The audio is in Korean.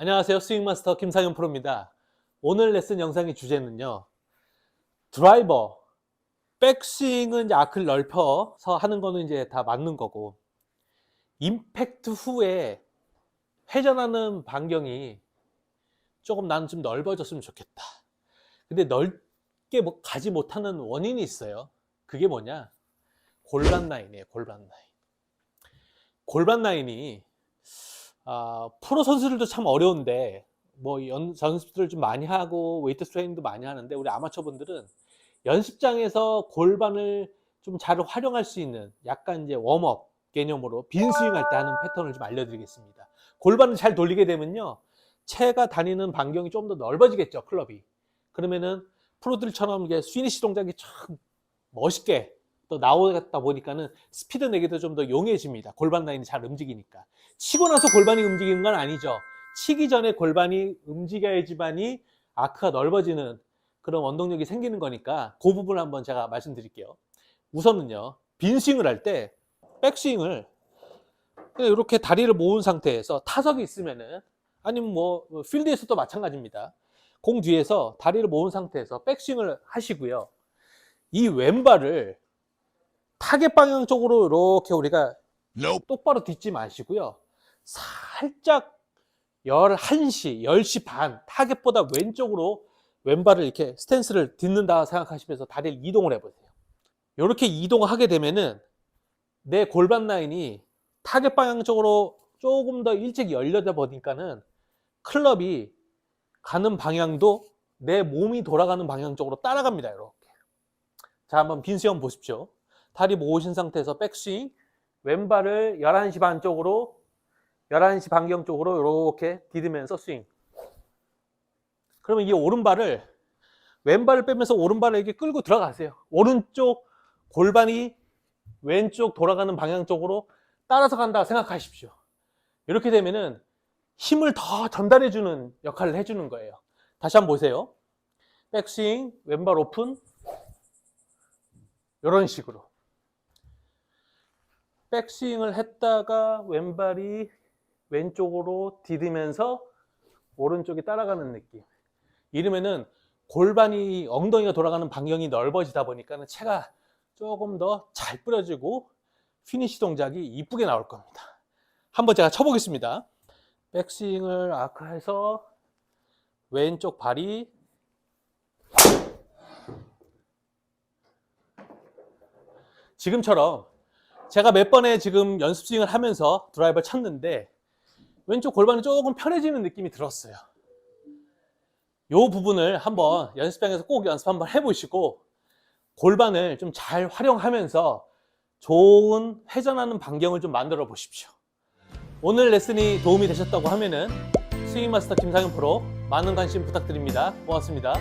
안녕하세요. 스윙마스터 김상현 프로입니다. 오늘 레슨 영상의 주제는요. 드라이버, 백스윙은 이제 아크를 넓혀서 하는 거는 이제 다 맞는 거고, 임팩트 후에 회전하는 반경이 조금 나는 좀 넓어졌으면 좋겠다. 근데 넓게 뭐 가지 못하는 원인이 있어요. 그게 뭐냐? 골반 라인이에요. 골반 라인. 골반 라인이 아, 프로 선수들도 참 어려운데 뭐 연, 연습들을 좀 많이 하고 웨이트 트레이닝도 많이 하는데 우리 아마추어 분들은 연습장에서 골반을 좀 잘 활용할 수 있는 약간 이제 웜업 개념으로 빈 스윙할 때 하는 패턴을 좀 알려드리겠습니다. 골반을 잘 돌리게 되면요, 채가 다니는 반경이 좀 더 넓어지겠죠 클럽이. 그러면은 프로들처럼 이게 스위니시 동작이 참 멋있게 또 나오다 보니까는 스피드 내기도 좀 더 용해집니다. 골반 라인이 잘 움직이니까. 치고 나서 골반이 움직이는 건 아니죠. 치기 전에 골반이 움직여야지만이 아크가 넓어지는 그런 원동력이 생기는 거니까 그 부분을 한번 제가 말씀드릴게요. 우선은요, 빈 스윙을 할 때 백스윙을 이렇게 다리를 모은 상태에서 타석이 있으면은 아니면 뭐 필드에서도 마찬가지입니다. 공 뒤에서 다리를 모은 상태에서 백스윙을 하시고요. 이 왼발을 타겟 방향 쪽으로 이렇게 우리가 똑바로 딛지 마시고요. 살짝 11시, 10시 반 타겟보다 왼쪽으로 왼발을 이렇게 스탠스를 딛는다 생각하시면서 다리를 이동을 해보세요. 이렇게 이동하게 되면은 내 골반 라인이 타겟 방향 쪽으로 조금 더 일찍 열려다 보니까는 클럽이 가는 방향도 내 몸이 돌아가는 방향 쪽으로 따라갑니다. 이렇게. 자, 한번 빈수형 보십시오. 다리 모으신 상태에서 백스윙, 왼발을 11시 반 쪽으로, 11시 반경 쪽으로 이렇게 디디면서 스윙. 그러면 이 오른발을, 왼발을 빼면서 오른발을 이렇게 끌고 들어가세요. 오른쪽 골반이 왼쪽 돌아가는 방향 쪽으로 따라서 간다 생각하십시오. 이렇게 되면은 힘을 더 전달해주는 역할을 해주는 거예요. 다시 한번 보세요. 백스윙, 왼발 오픈, 이런 식으로. 백스윙을 했다가 왼발이 왼쪽으로 디디면서 오른쪽이 따라가는 느낌. 이러면은 골반이 엉덩이가 돌아가는 방향이 넓어지다 보니까는 채가 조금 더 잘 뿌려지고 피니시 동작이 이쁘게 나올 겁니다. 한번 제가 쳐보겠습니다. 백스윙을 아크해서 왼쪽 발이 지금처럼 제가 몇 번에 지금 연습 스윙을 하면서 드라이버 쳤는데 왼쪽 골반이 조금 편해지는 느낌이 들었어요. 이 부분을 한번 연습장에서 꼭 연습 한번 해보시고 골반을 좀 잘 활용하면서 좋은 회전하는 반경을 좀 만들어 보십시오. 오늘 레슨이 도움이 되셨다고 하면은 스윙마스터 김상현 프로 많은 관심 부탁드립니다. 고맙습니다.